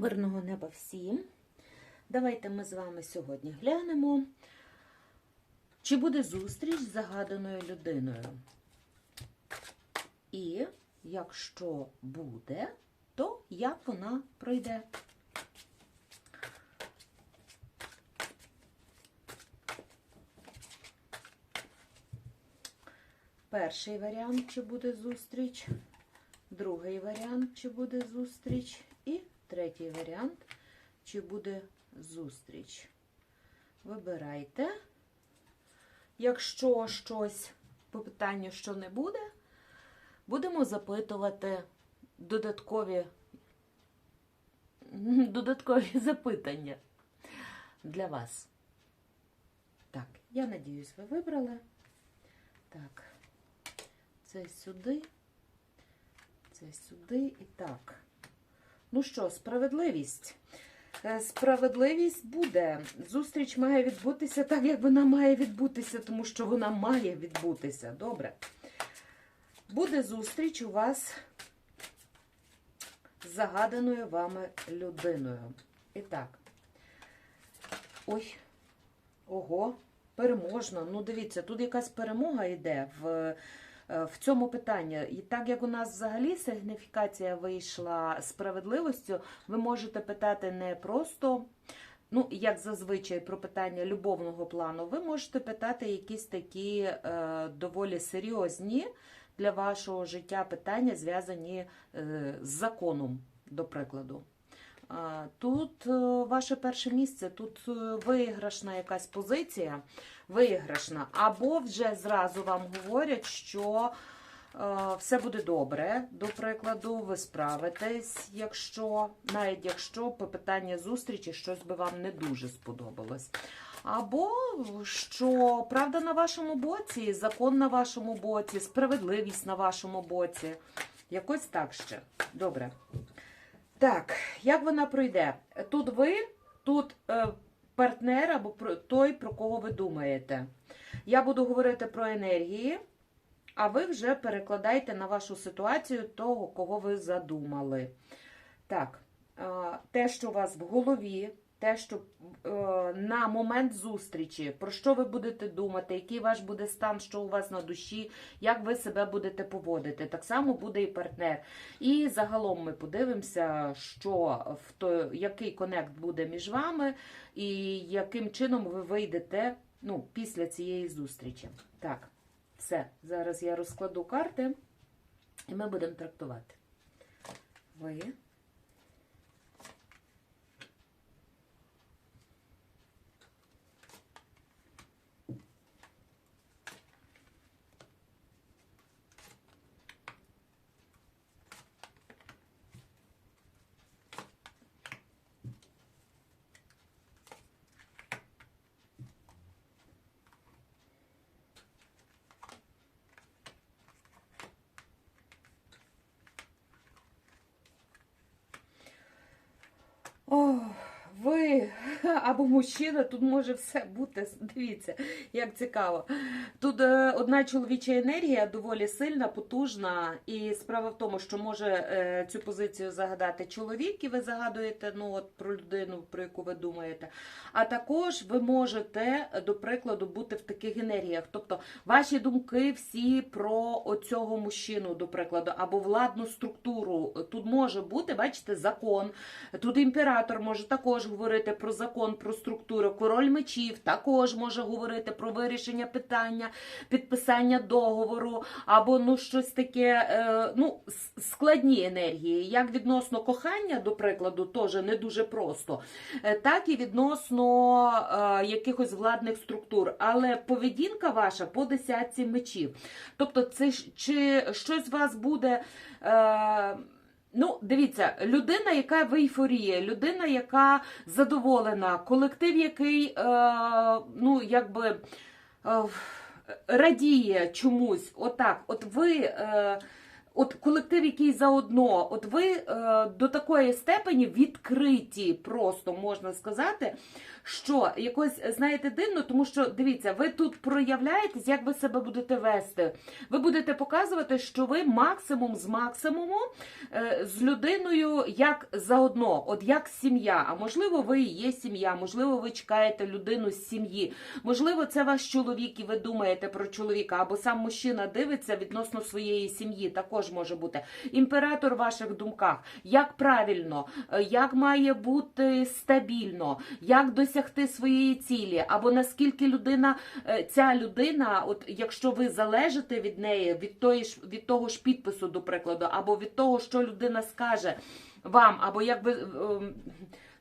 Мирного неба всім. Давайте ми з вами сьогодні глянемо, чи буде зустріч з загаданою людиною. І якщо буде, то як вона пройде. Перший варіант, чи буде зустріч, другий варіант, чи буде зустріч, третій варіант, чи буде зустріч. Вибирайте. Якщо щось по питанню, що не буде, будемо запитувати додаткові, додаткові запитання для вас. Так, я надіюсь, ви вибрали. Так, це сюди, це сюди і так. Ну що, справедливість. Е, Справедливість буде. Зустріч має відбутися так, як вона має відбутися, тому що вона має відбутися. Добре. Буде зустріч у вас з загаданою вами людиною. І так. Ой, ого, переможна. Ну, дивіться, тут якась перемога йде в, в цьому питанні. І так як у нас взагалі сигніфікація вийшла справедливостю, ви можете питати не просто, ну, як зазвичай, про питання любовного плану, ви можете питати якісь такі е, доволі серйозні для вашого життя питання, зв'язані е, з законом, до прикладу. А, Тут е, ваше перше місце, тут е, виграшна якась позиція, виграшна, або вже зразу вам говорять, що е, все буде добре. До прикладу, ви справитесь, якщо, навіть якщо по питанню зустрічі щось би вам не дуже сподобалось. Або що правда на вашому боці, закон на вашому боці, справедливість на вашому боці. Якось так ще. Добре. Так, як вона пройде? Тут ви, тут е, партнер або про- той, про кого ви думаєте. Я буду говорити про енергії, а ви вже перекладайте на вашу ситуацію того, кого ви задумали. Так, те, що у вас в голові, те, що е, на момент зустрічі, про що ви будете думати, який ваш буде стан, що у вас на душі, як ви себе будете поводити. Так само буде і партнер. І загалом ми подивимося, що в то, який конект буде між вами, і яким чином ви вийдете ну, після цієї зустрічі. Так, все. Зараз я розкладу карти, і ми будемо трактувати. Ви. О, ви або мужчина, тут може все бути. Дивіться, як цікаво. Тут е, одна чоловіча енергія доволі сильна, потужна. І справа в тому, що може е, цю позицію загадати чоловік, і ви загадуєте ну, от, про людину, про яку ви думаєте. А також ви можете, до прикладу, бути в таких енергіях. Тобто ваші думки всі про оцього мужчину, до прикладу, або владну структуру. Тут може бути, бачите, закон. Тут імператор може також говорити про закон, про структуру. Король мечів також може говорити про вирішення питання, підписання договору, або ну щось таке, е, ну, складні енергії. Як відносно кохання, до прикладу, теж не дуже просто, е, так і відносно е, якихось владних структур. Але поведінка ваша по десятці мечів. Тобто, це чи щось у вас буде. Е, Ну, дивіться, людина, яка в ейфорії, людина, яка задоволена, колектив, який е, ну, якби е, радіє чомусь. Отак, от ви. Е, от колектив, який заодно, от ви е, до такої степені відкриті, просто можна сказати, що якось знаєте дивно, тому що дивіться, ви тут проявляєтесь, як ви себе будете вести. Ви будете показувати, що ви максимум з максимуму е, з людиною як заодно, от як сім'я. А можливо, ви є сім'я, можливо, ви чекаєте людину з сім'ї. Можливо, це ваш чоловік, і ви думаєте про чоловіка, або сам мужчина дивиться відносно своєї сім'ї. Також може бути імператор в ваших думках. Як правильно, е, як має бути стабільно, як досягти своєї цілі, або наскільки людина, е, ця людина, от якщо ви залежите від неї, від тої ж від того ж підпису, до прикладу, або від того, що людина скаже вам, або як ви.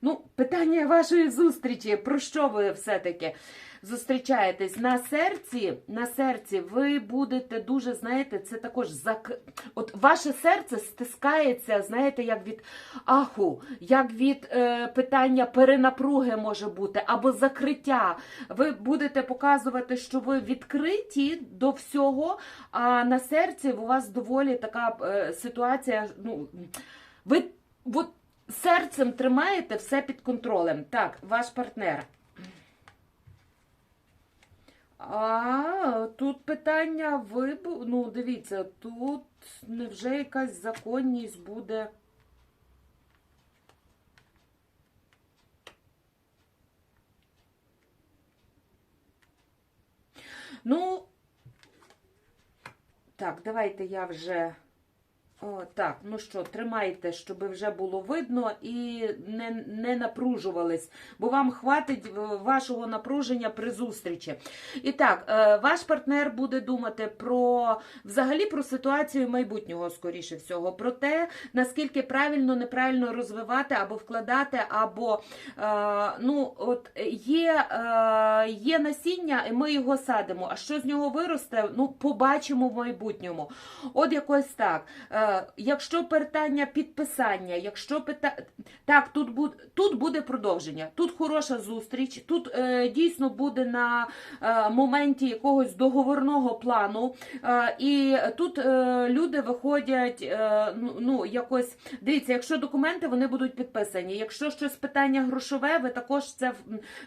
Ну, питання вашої зустрічі, про що ви все-таки зустрічаєтесь на серці? На серці ви будете дуже, знаєте, це також зак... От ваше серце стискається, знаєте, як від аху, як від е, питання перенапруги може бути, або закриття. Ви будете показувати, що ви відкриті до всього, а на серці у вас доволі така е, ситуація. Ну, ви от, серцем тримаєте все під контролем. Так, ваш партнер. А тут питання вибу... Ну, дивіться, тут невже якась законність буде. Ну, так, давайте я вже. О, так, ну що, тримайте, щоб вже було видно і не, не напружувались, бо вам хватить е, вашого напруження при зустрічі. І так, е, ваш партнер буде думати про взагалі про ситуацію майбутнього, скоріше всього, про те, наскільки правильно, неправильно розвивати або вкладати, або е, ну, от є, є насіння, і ми його садимо. А що з нього виросте? Ну, побачимо в майбутньому. От якось так. Якщо питання підписання, якщо пита... так, тут буде тут буде продовження. Тут хороша зустріч, тут е, дійсно буде на е, моменті якогось договорного плану, е, і тут е, люди виходять. Е, ну, ну якось дивіться, якщо документи вони будуть підписані. Якщо щось питання грошове, ви також це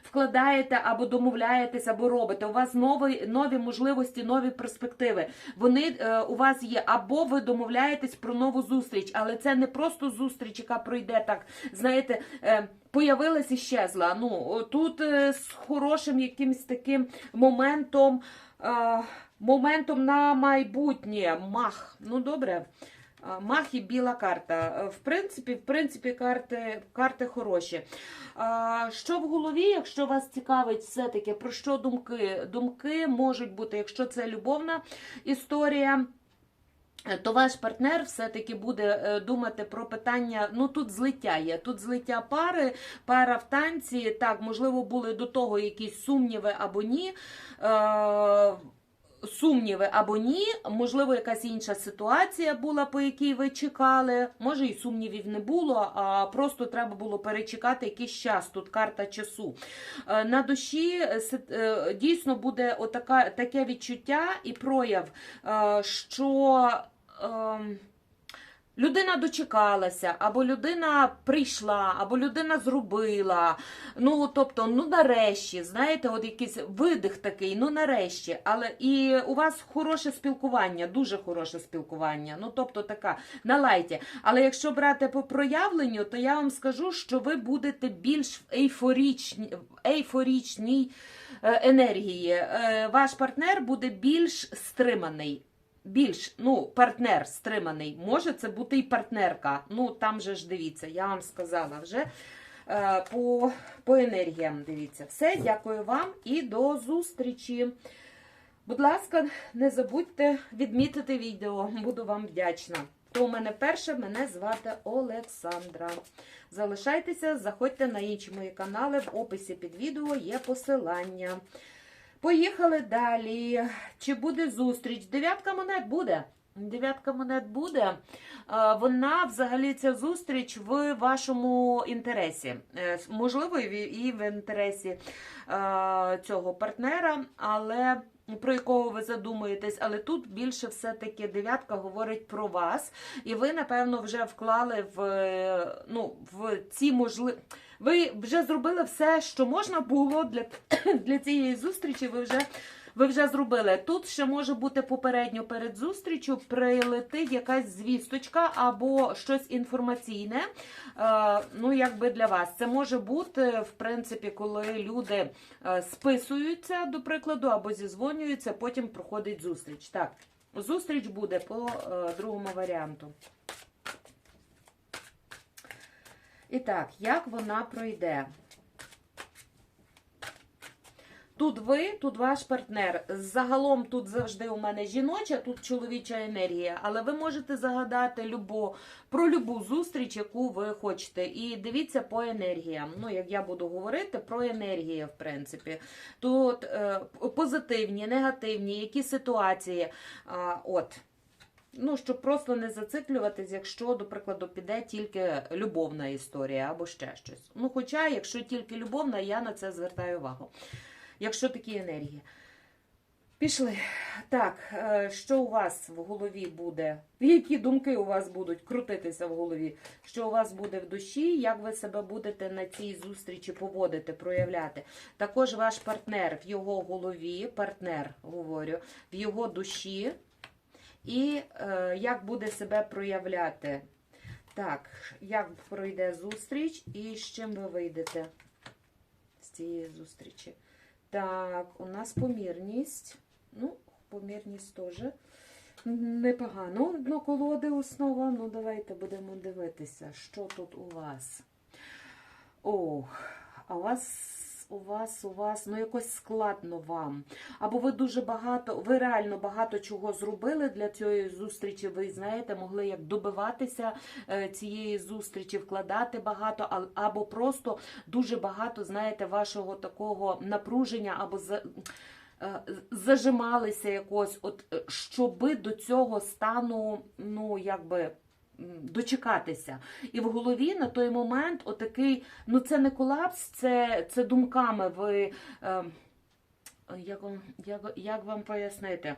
вкладаєте або домовляєтесь, або робите. У вас нові, нові можливості, нові перспективи. Вони е, у вас є, або ви домовляєтесь про нову зустріч, але це не просто зустріч, яка пройде так. Знаєте, е, появилась і щезла. Ну тут е, з хорошим якимось таким моментом. Е, Моментом на майбутнє мах. Ну добре. Мах і біла карта. В принципі, в принципі, карти, карти хороші. Що в голові, якщо вас цікавить все-таки, про що думки? Думки можуть бути, якщо це любовна історія. Е, То ваш партнер все-таки буде е, думати про питання. Ну тут злиття є. Тут злиття пари, пара в танці. Так, можливо, були до того якісь сумніви або ні. Сумніви або ні, можливо, якась інша ситуація була, по якій ви чекали. Може, і сумнівів не було, а просто треба було перечекати якийсь час. Тут карта часу. Е, На душі е, е, дійсно буде отака, таке відчуття і прояв, що. Людина дочекалася, або людина прийшла, або людина зробила. Ну, тобто, ну нарешті, знаєте, от якийсь видих такий, ну нарешті. Але і у вас хороше спілкування, дуже хороше спілкування. Ну, тобто, така на лайті. Але якщо брати по проявленню, то я вам скажу, що ви будете більш в ейфорічній е, енергії. Е, Ваш партнер буде більш стриманий більш ну, партнер стриманий. Може це бути і партнерка. Ну, там же ж дивіться, я вам сказала вже е, по, по енергіям. Дивіться. Все, дякую вам і до зустрічі. Будь ласка, не забудьте відмітити відео, буду вам вдячна. То у мене перше, мене звати Олександра. Залишайтеся, заходьте на інші мої канали. В описі під відео є посилання. Поїхали далі. Чи буде зустріч? Дев'ятка монет буде. Дев'ятка монет буде. Вона взагалі ця зустріч в вашому інтересі. Е, Можливо, і в- інтересі е, цього партнера, але про якого ви задумуєтесь, але тут більше все-таки дев'ятка говорить про вас, і ви, напевно, вже вклали в, е, ну, в ці можливі. Ви вже зробили все, що можна було для, для цієї зустрічі. Ви вже, ви вже зробили. Тут ще може бути попередньо перед зустрічю прилетить якась звісточка або щось інформаційне. Е, ну, якби для вас. Це може бути, в принципі, коли люди е, списуються, до прикладу, або зізвонюються, потім проходить зустріч. Так, зустріч буде по е, другому варіанту. І так, як вона пройде? Тут ви, тут ваш партнер. Загалом тут завжди у мене жіноча, тут чоловіча енергія, але ви можете загадати любо, про любу зустріч, яку ви хочете. І дивіться по енергіям. Ну, як я буду говорити, про енергії, в принципі. Тут е, позитивні, негативні, які ситуації. А, от. Ну, щоб просто не зациклюватись, якщо, до прикладу, піде тільки любовна історія або ще щось. Ну, хоча, якщо тільки любовна, я на це звертаю увагу. Якщо такі енергії. Пішли. Так, е, що у вас в голові буде? Які думки у вас будуть крутитися в голові? Що у вас буде в душі? Як ви себе будете на цій зустрічі поводити, проявляти? Також ваш партнер в його голові, партнер, говорю, в його душі. І е, як буде себе проявляти? Так, як пройде зустріч і з чим ви вийдете з цієї зустрічі? Так, у нас помірність. Ну, помірність теж непогано. Дно колоди основа. Ну, давайте будемо дивитися, що тут у вас. Ох, а у вас. У вас, у вас, ну якось складно вам. Або ви дуже багато, ви реально багато чого зробили для цієї зустрічі. Ви знаєте, могли як добиватися е, цієї зустрічі, вкладати багато, або просто дуже багато, знаєте, вашого такого напруження, або за. е, Зажималися якось, от е, щоби до цього стану, ну якби дочекатися. І в голові на той момент отакий, ну це не колапс, це, це думками. Ви, е, як, як, як вам пояснити?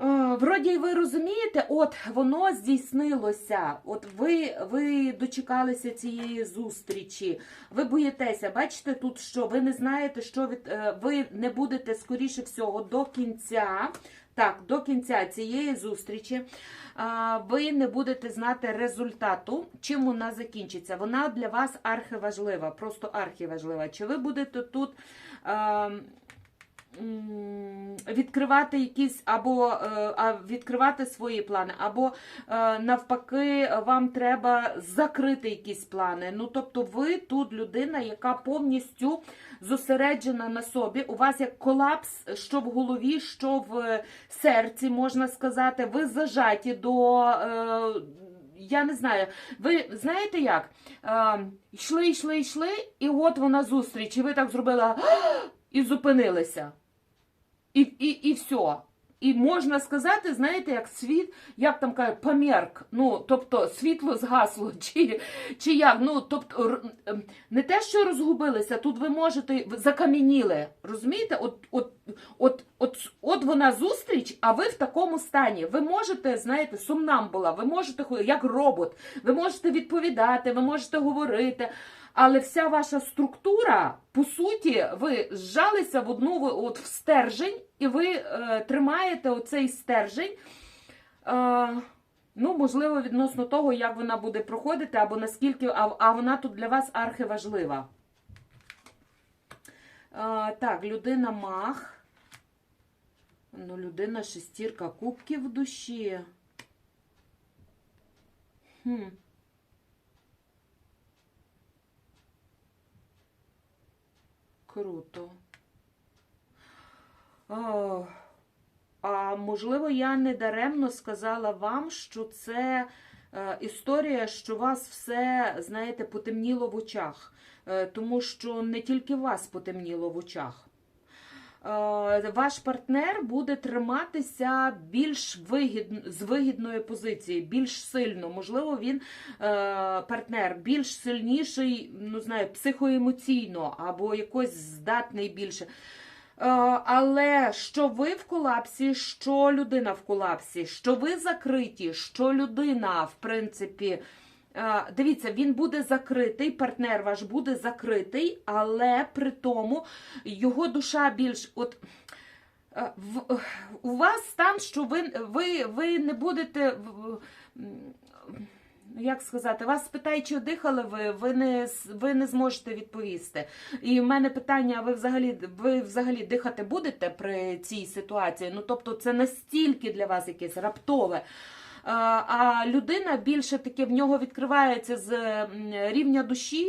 Е, Вроді ви розумієте, от воно здійснилося. От ви, ви дочекалися цієї зустрічі. Ви боїтеся, бачите тут, що ви не знаєте, що від е, ви не будете скоріше всього до кінця. Так, до кінця цієї зустрічі ви не будете знати результату, чим вона закінчиться. Вона для вас архиважлива, просто архіважлива. Чи ви будете тут а, м, відкривати якісь або е, відкривати свої плани, або е, навпаки, вам треба закрити якісь плани. Ну, тобто, ви тут людина, яка повністю зосереджена на собі. У вас як колапс, що в голові, що в серці, можна сказати, ви зажаті до. Е, я не знаю, ви знаєте як? Йшли, йшли, йшли, і от вона зустріч, і ви так зробили і зупинилися. І, і, і все. І можна сказати, знаєте, як світ, як там кажуть, померк. Ну, тобто світло згасло, чи, чи як. Ну, тобто, не те, що розгубилися, тут ви можете закам'яніли. Розумієте? От, от, от, от, от вона зустріч, а ви в такому стані. Ви можете, знаєте, сумнамбула, ви можете як робот, ви можете відповідати, ви можете говорити. Але вся ваша структура, по суті, ви зжалися в одну от в стержень, і ви е, тримаєте оцей стержень. Е, ну, можливо, відносно того, як вона буде проходити, або наскільки, а, а вона тут для вас архиважлива. Е, так, людина мах. Ну, людина шестірка кубків в душі. Хм. Круто. О, а можливо, я недаремно сказала вам, що це е, історія, що вас все, знаєте, потемніло в очах. Е, тому що не тільки вас потемніло в очах. Е, Ваш партнер буде триматися більш вигідно, з вигідної позиції, більш сильно. Можливо, він е, партнер більш сильніший, ну знаю, психоемоційно або якось здатний більше. Але що ви в колапсі, що людина в колапсі, що ви закриті, що людина, в принципі, е, дивіться, він буде закритий, партнер ваш буде закритий, але при тому його душа більш. от е, у вас стан, що ви, ви, ви не будете. Як сказати, вас спитають, чи дихали ви, ви не, ви не зможете відповісти. І в мене питання: ви взагалі ви взагалі дихати будете при цій ситуації? Ну тобто, це настільки для вас якесь раптове. А, А людина більше таки в нього відкривається з рівня душі.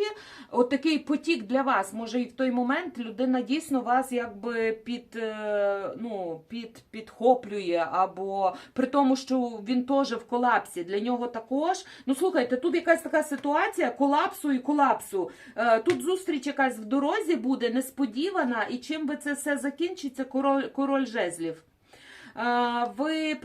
От такий потік для вас. Може, і в той момент людина дійсно вас якби під, е, ну, під, підхоплює, або при тому, що він теж в колапсі. Для нього також. Ну слухайте, тут якась така ситуація колапсу і колапсу. Е, Тут зустріч якась в дорозі буде несподівана, і чим би це все закінчиться, король, король жезлів. Ви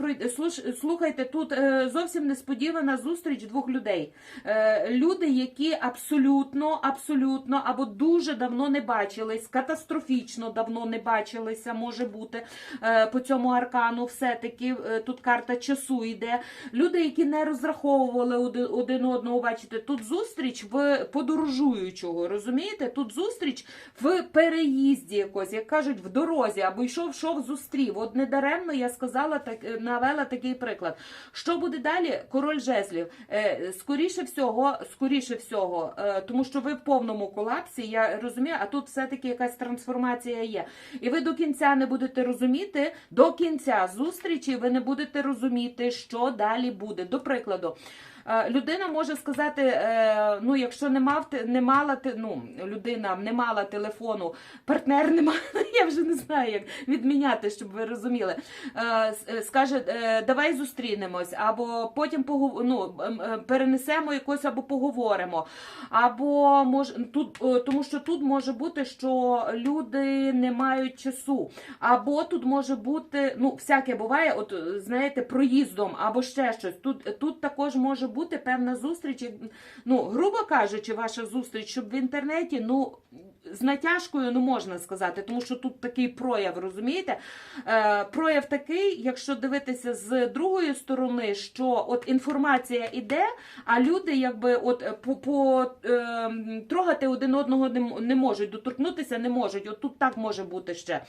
слухайте, тут е, зовсім несподівана зустріч двох людей. Е, Люди, які абсолютно, абсолютно або дуже давно не бачились, катастрофічно давно не бачилися, може бути е, по цьому аркану. Все-таки тут карта часу йде. Люди, які не розраховували один, одного, бачите, тут зустріч в подорожуючого. Розумієте? Тут зустріч в переїзді якось, як кажуть, в дорозі, або йшов, йшов, зустрів. От недаремно я сказала так, е, навела такий приклад. Що буде далі? Король жезлів. Е, Скоріше всього, скоріше всього, е, тому що ви в повному колапсі, я розумію, а тут все-таки якась трансформація є. І ви до кінця не будете розуміти, до кінця зустрічі ви не будете розуміти, що далі буде. До прикладу. Е, Людина може сказати, е, ну якщо не мав не мала ну, людина не мала телефону, партнер не мав, я вже не знаю, як відміняти, щоб ви розуміли. Е, Скаже, давай зустрінемось, або потім ну, ем, перенесемо якось або поговоримо. Або мож... тут, тому що тут може бути, що люди не мають часу. Або тут може бути, ну, всяке буває, от знаєте, проїздом, або ще щось. Тут, тут також може бути певна зустріч, ну, грубо кажучи, ваша зустріч, щоб в інтернеті, ну. З натяжкою не можна сказати, тому що тут такий прояв, розумієте? Е, прояв такий, якщо дивитися з другої сторони, що от інформація іде, а люди якби от е, по, по е, трогати один одного не, не можуть, доторкнутися не можуть. От тут так може бути ще.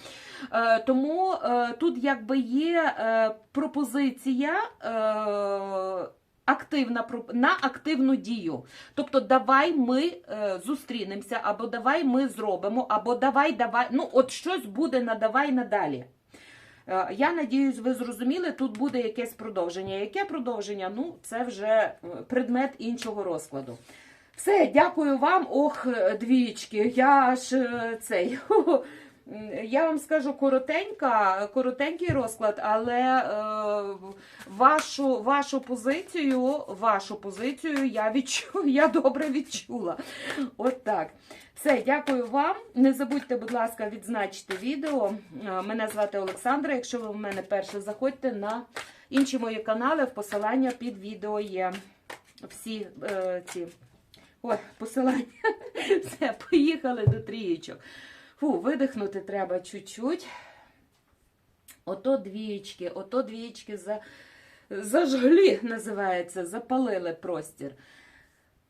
Е, тому е, тут якби є е, пропозиція. Е, Активна на активну дію. Тобто, давай ми е, зустрінемося, або давай ми зробимо, або давай, давай. Ну, от щось буде на давай надалі. Е, Я надіюсь, ви зрозуміли, тут буде якесь продовження. Яке продовження? Ну, це вже е, предмет іншого розкладу. Все, дякую вам. Ох, е, двічки. Я аж е, цей. Я вам скажу коротенька, коротенький розклад, але е, вашу, вашу позицію, вашу позицію я відчу, я добре відчула. От так. Все, дякую вам. Не забудьте, будь ласка, відзначити відео. Е, Мене звати Олександра. Якщо ви в мене перше, заходьте на інші мої канали. В посилання під відео є всі е, ці. Ой, посилання. Все, поїхали до трієчок. Фу, видихнути треба чуть-чуть. Ото двієчки, ото двієчки за, зажглі, називається, запалили простір.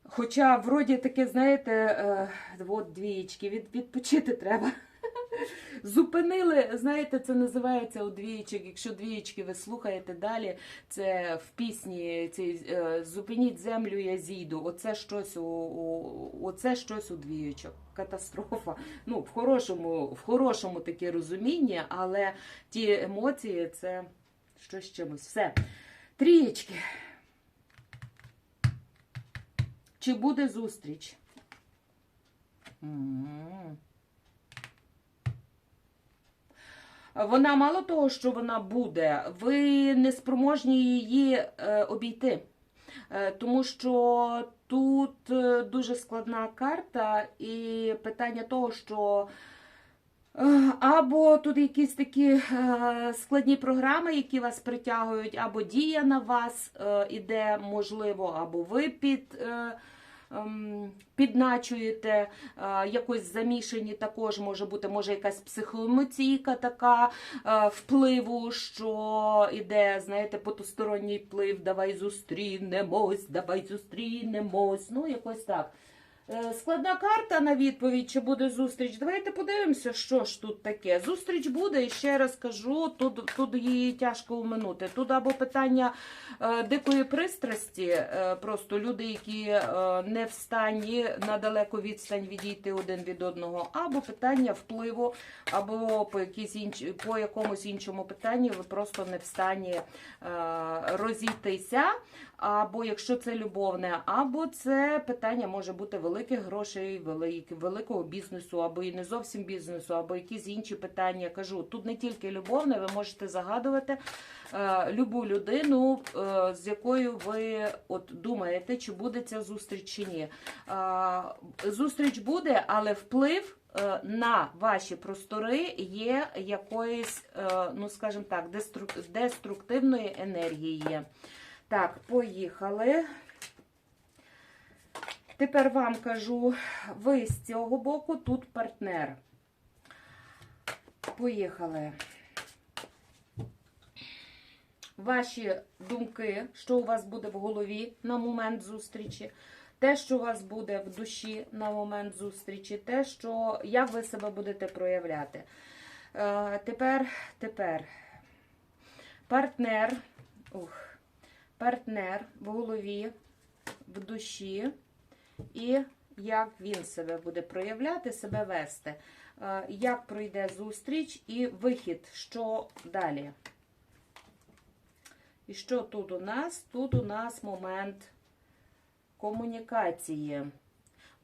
Хоча, вроді таке, знаєте, е, от двієчки, від, відпочити треба. Зупинили, знаєте, це називається у двієчок. Якщо двієчки ви слухаєте далі, це в пісні цій, е, Зупиніть землю, я зійду. Оце щось у, у, оце щось у двієчок. Катастрофа. Ну, в хорошому, в хорошому таке розумінні, але ті емоції це щось чимось. Все. Трієчки. Чи буде зустріч? М. Вона мало того, що вона буде, ви не спроможні її е, обійти. Е, тому що тут е, дуже складна карта, і питання того, що або тут якісь такі складні програми, які вас притягують, або дія на вас іде, можливо, або ви під. Ем, підначуєте, е, якось замішані також може бути, може якась психоемоційка така е, впливу, що іде, знаєте, потусторонній вплив, давай зустрінемось, давай зустрінемось. Ну, якось так. Е, Складна карта на відповідь, чи буде зустріч. Давайте подивимося, що ж тут таке. Зустріч буде, і ще раз кажу, тут, тут її тяжко уминути. Тут або питання е, дикої пристрасті, е, просто люди, які не в стані на далеку відстань відійти один від одного, або питання впливу, або по, якійсь інч, по якомусь іншому питанні ви просто не в стані е, розійтися. Або якщо це любовне, або це питання може бути великих грошей, велик- великого бізнесу, або і не зовсім бізнесу, або якісь інші питання. Кажу, тут не тільки любовне, ви можете загадувати е, любу людину, е, з якою ви от думаєте, чи буде ця зустріч чи ні. Е, зустріч буде, але вплив. е, На ваші простори є якоїсь, е, ну скажімо так, деструк- деструктивної енергії. Так, поїхали. Тепер вам кажу, ви з цього боку, тут партнер. Поїхали. Ваші думки, що у вас буде в голові на момент зустрічі, те, що у вас буде в душі на момент зустрічі, те, що, як ви себе будете проявляти. Е, тепер, тепер, партнер. Ух партнер в голові, в душі, і як він себе буде проявляти, себе вести, Е, як пройде зустріч і вихід, що далі. І що тут у нас? Тут у нас момент комунікації.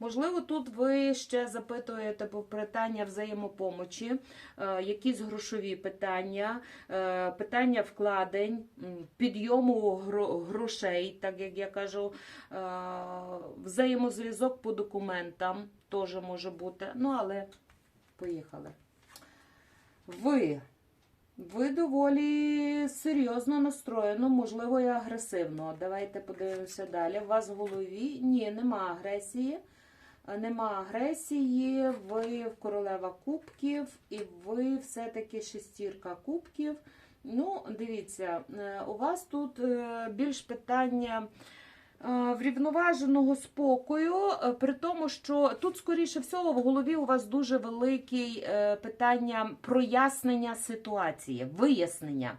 Можливо, тут ви ще запитуєте по питання взаємопомочі, е, якісь грошові питання, е, питання вкладень, підйому грошей, так як я кажу, е, взаємозв'язок по документам теж може бути. Ну, але поїхали. Ви. Ви доволі серйозно настроєно, можливо, і агресивно. Давайте подивимося далі. У вас в голові ні, нема агресії. Е, Нема агресії, ви королева кубків, і ви все-таки шестірка кубків. Ну, дивіться, е, у вас тут е, більш питання врівноваженого спокою, е, при тому, що тут, скоріше всього, в голові у вас дуже велике питання прояснення ситуації, вияснення,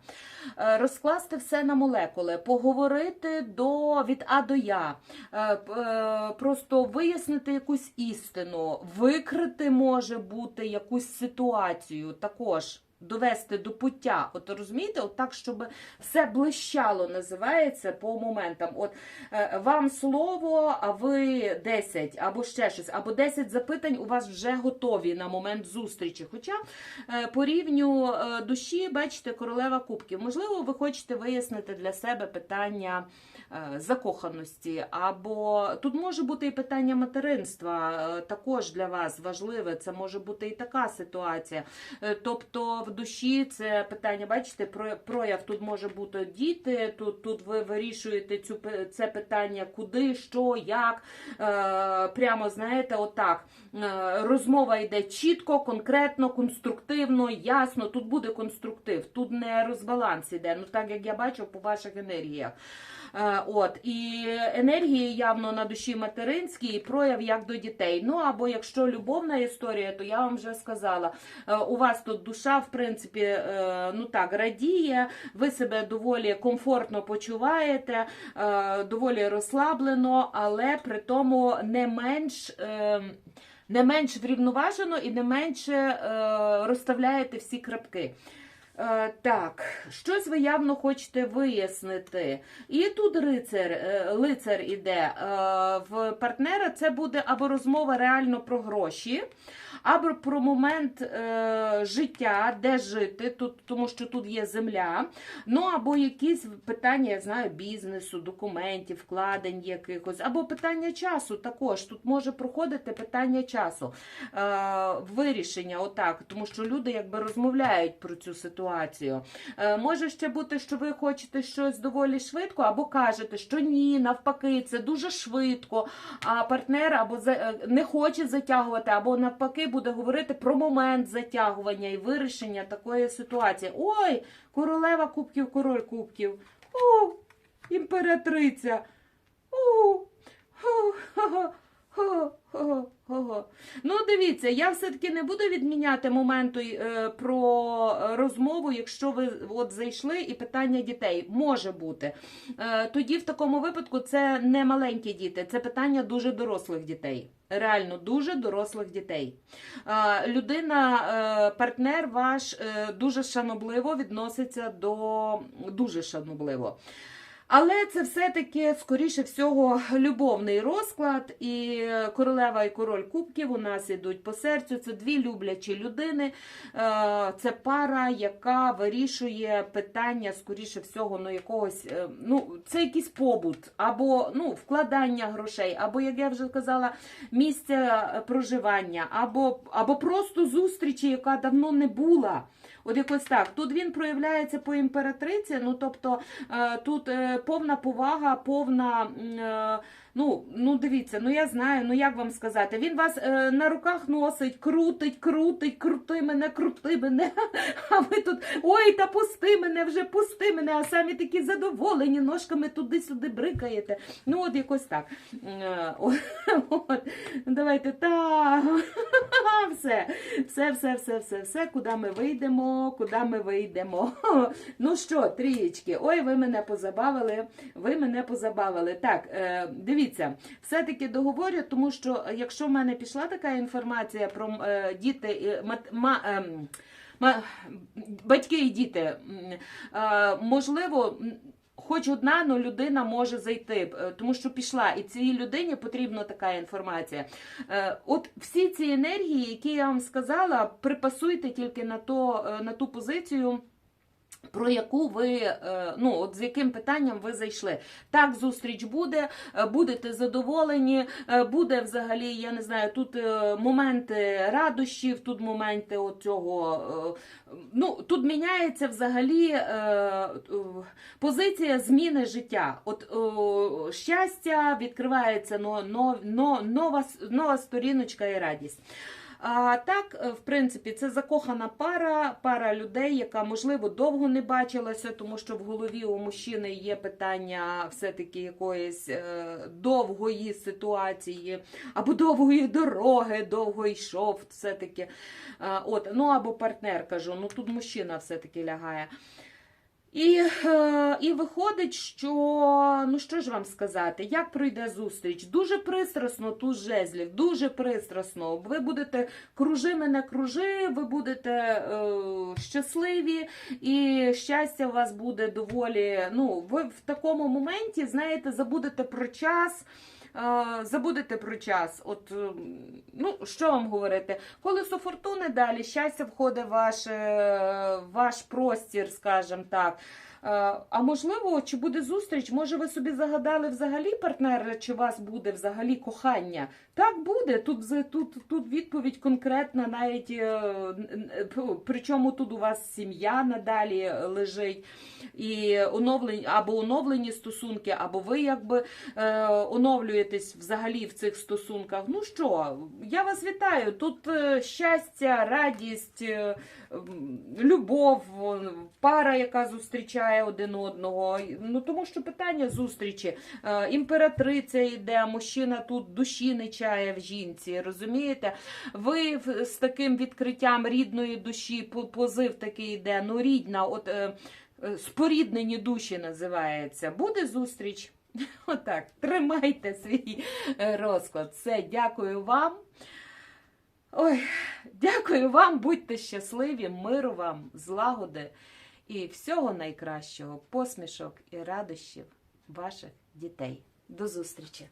Е, розкласти все на молекули, поговорити до від А до Я, Е, е, просто вияснити якусь істину, викрити може бути якусь ситуацію також. Довести до пуття, от розумієте, от так, щоб все блищало, називається по моментам. От е, вам слово, а ви 10, або ще щось, або 10 запитань у вас вже готові на момент зустрічі. Хоча е, по рівню е, душі, бачите, королева кубків. Можливо, ви хочете вияснити для себе питання закоханості, або тут може бути і питання материнства, е, також для вас важливе. Це може бути і така ситуація. Е, Тобто в душі це питання, бачите, про- прояв тут може бути діти. Тут, тут ви вирішуєте цю це питання, куди, що, як. Е, Прямо знаєте, отак. Е, Розмова йде чітко, конкретно, конструктивно, ясно. Тут буде конструктив, тут не розбаланс іде. Ну так як я бачу по ваших енергіях. Е, От і енергії явно на душі материнські, і прояв як до дітей. Ну або якщо любовна історія, то я вам вже сказала. е, У вас тут душа, в принципі, е, ну так радіє, ви себе доволі комфортно почуваєте, доволі розслаблено, але при тому не менш. Не менш врівноважено і не менше е, розставляєте всі крапки. Е, так, щось ви явно хочете вияснити. І тут рицар, е, лицар іде. Е, в партнера це буде або розмова реально про гроші, або про момент е, життя, де жити, тут, тому що тут є земля. Ну, або якісь питання, я знаю, бізнесу, документів, вкладень якихось, або питання часу також. Тут може проходити питання часу, е, вирішення, отак, тому що люди якби розмовляють про цю ситуацію. Е, Може ще бути, що ви хочете щось доволі швидко, або кажете, що ні, навпаки, це дуже швидко, а партнер або е, не хоче затягувати, або навпаки буде говорити про момент затягування і вирішення такої ситуації. Ой, королева кубків, король кубків. О, імператриця. О, о, о, о, хо, хо. Ну, дивіться, я все-таки не буду відміняти моменту е, про розмову, якщо ви от зайшли і питання дітей може бути. Е, тоді в такому випадку це не маленькі діти, це питання дуже дорослих дітей. Реально дуже дорослих дітей. Е, людина, е, партнер ваш е, дуже шанобливо відноситься до дуже шанобливо. Але це все-таки, скоріше всього, любовний розклад. І королева і король кубків у нас ідуть по серцю. Це дві люблячі людини. Е, Це пара, яка вирішує питання, скоріше всього, ну якогось. е, Ну, це якийсь побут, або ну, вкладання грошей, або, як я вже казала, місця е, проживання, або, або просто зустрічі, яка давно не була. От якось так. Тут він проявляється по імператриці, ну тобто е, тут е, повна повага, повна. Ну, ну дивіться, ну я знаю, ну як вам сказати, він вас е, на руках носить, крутить, крутить, крути мене, крути мене. А ви тут ой, та пусти мене, вже пусти мене, а самі такі задоволені, ножками туди-сюди брикаєте. Ну, от якось так. Е, от. Давайте так. Все, все, все, все, все, все, куди ми вийдемо, куди ми вийдемо. Ну що, трієчки, ой, ви мене позабавили, ви мене позабавили. Так, е, дивіться, все-таки договорю, тому що якщо в мене пішла така інформація про е, діти, е, мат, ма, ем, ма, батьки і діти, е, можливо. Хоч одна ну, людина може зайти, е, тому що пішла, і цій людині потрібна така інформація. Е, От всі ці енергії, які я вам сказала, припасуйте тільки на, то, е, на ту позицію. Про яку ви, е, ну от з яким питанням ви зайшли? Так, зустріч буде, е, будете задоволені, е, буде взагалі, я не знаю, тут моменти радощів, тут моменти от цього. Ну, тут міняється взагалі позиція зміни життя. От щастя відкривається но, но, но, нова, нова сторіночка і радість. А так, е, в принципі, це закохана пара, пара людей, яка можливо довго не бачилася, тому що в голові у мужчини є питання все-таки якоїсь е, довгої ситуації, або довгої дороги, довго йшов, все-таки. Е, от, ну або партнер кажу, ну тут мужчина все-таки лягає. І, е, і виходить, що ну що ж вам сказати, як пройде зустріч? Дуже пристрасно тут жезлів, дуже пристрасно. Ви будете кружи мене, кружи, ви будете е, щасливі, і щастя у вас буде доволі. Ну, ви в такому моменті, знаєте, забудете про час. Забудете про час. От, е, ну, що вам говорити? Колесо фортуни далі, щастя входить в ваш, е, ваш простір, скажімо так. Е, А можливо, чи буде зустріч? Може, ви собі загадали взагалі партнера, чи у вас буде взагалі кохання? Так буде. Тут, тут, тут відповідь конкретна, навіть е, причому тут у вас сім'я надалі лежить, і оновлені або оновлені стосунки, або ви якби е, оновлюєтесь взагалі в цих стосунках. Ну що, я вас вітаю. Тут щастя, радість, любов, пара, яка зустрічає один одного. Ну тому що питання зустрічі. Е, Імператриця йде, мужчина тут душі не чає в жінці. Розумієте? Ви з таким відкриттям рідної душі, позив такий йде. Ну, рідна, от е, е, споріднені душі називається. Буде зустріч. Отак, тримайте свій розклад. Все, дякую вам. Ой, дякую вам, будьте щасливі, миру вам, злагоди і всього найкращого, посмішок і радощів ваших дітей. До зустрічі!